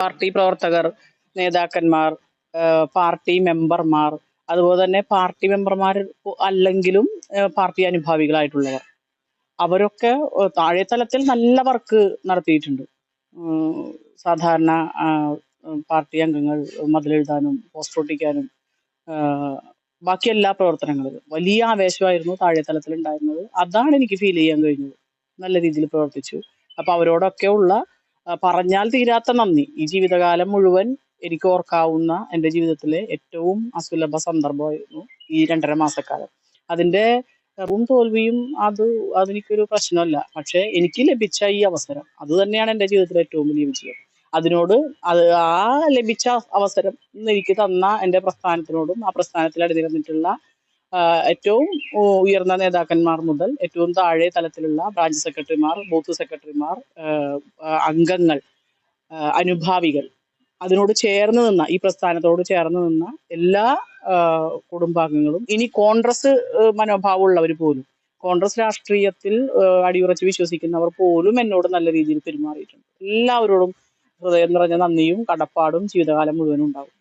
Party പ്രവർത്തകർ നേതാക്കന്മാർ party മെമ്പർമാർ അതുപോലെ തന്നെ പാർട്ടി മെമ്പർമാർ അല്ലെങ്കിലും പാർട്ടി അനുഭാവികളായിട്ടുള്ളവർ. അവരൊക്കെ താഴെ തലത്തിൽ നല്ല വർക്ക് നടത്തിയിട്ടുണ്ട്. സാധാരണ പാർട്ടി അംഗങ്ങൾ മതിലെഴുതാനും പോസ്റ്റർ ഒട്ടിക്കാനും ബാക്കി എല്ലാ പ്രവർത്തനങ്ങളും. വലിയ ആവേശമായിരുന്നു താഴെ തലത്തിൽ ഉണ്ടായിരുന്നത് അതാണ് എനിക്ക് ഫീൽ ചെയ്യാൻ കഴിഞ്ഞത്. നല്ല രീതിയിൽ പ്രവർത്തിച്ചു. അപ്പൊ അവരോടൊക്കെ ഉള്ള പറഞ്ഞാൽ തീരാത്ത നന്ദി. ഈ ജീവിതകാലം മുഴുവൻ എനിക്ക് ഓർക്കാവുന്ന എന്റെ ജീവിതത്തിലെ ഏറ്റവും അസുലഭ സന്ദർഭമായിരുന്നു ഈ രണ്ടര മാസക്കാലം. അതിന്റെ തോൽവിയും അത് അതെനിക്കൊരു പ്രശ്നമല്ല. പക്ഷെ എനിക്ക് ലഭിച്ച ഈ അവസരം അത് തന്നെയാണ് എന്റെ ജീവിതത്തിലെ ഏറ്റവും വലിയ വിജയം. അതിനോട് അത് ആ ലഭിച്ച അവസരം എനിക്ക് തന്ന എന്റെ പ്രസ്ഥാനത്തിനോടും ആ പ്രസ്ഥാനത്തിൽ അണിനിരന്നിട്ടുള്ള ആ, ഏറ്റവും ഉയർന്ന നേതാക്കന്മാർ മുതൽ ഏറ്റവും താഴെ തലത്തിലുള്ള ബ്രാഞ്ച് സെക്രട്ടറിമാർ ബൂത്ത് സെക്രട്ടറിമാർ അംഗങ്ങൾ അനുഭാവികൾ അതിനോട് ചേർന്ന് നിന്ന ഈ പ്രസ്ഥാനത്തോട് ചേർന്ന് നിന്ന എല്ലാ കുടുംബാംഗങ്ങളും ഇനി കോൺഗ്രസ് മനോഭാവമുള്ളവർ പോലും കോൺഗ്രസ് രാഷ്ട്രീയത്തിൽ അടിയുറച്ച് വിശ്വസിക്കുന്നവർ പോലും എന്നോട് നല്ല രീതിയിൽ പെരുമാറിയിട്ടുണ്ട്. എല്ലാവരോടും ഹൃദയം നിറഞ്ഞ നന്ദിയും കടപ്പാടും ജീവിതകാലം മുഴുവനും ഉണ്ടാവും.